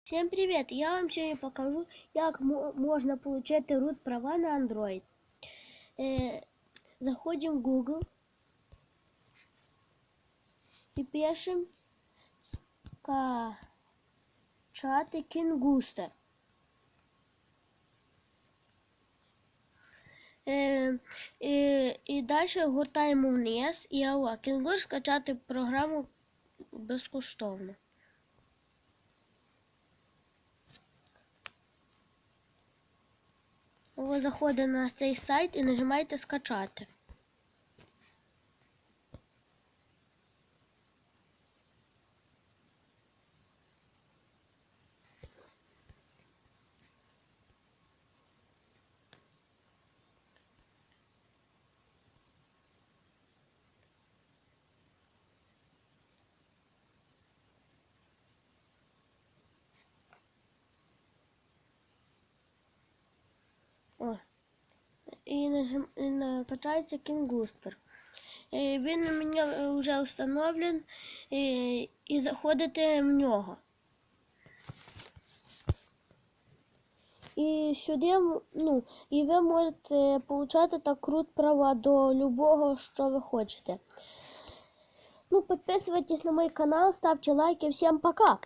Всем привет! Я вам сьогодні покажу, як мо- можна отримати root права на Android. Е, заходим в Google і пишем скачати Kingooster. Е, і, і далі гортаємо вниз і ава Kingooster скачати програму безкоштовно. Заходите на цей сайт і нажимаєте скачати. О. І, і накачається кінгустер. Е, Він у мене вже встановлений і, і заходите в нього. І сюди, ну, і ви можете отримати так крут права до любого, що ви хочете. Ну, підписуйтесь на мій канал, ставте лайки. Всім пока!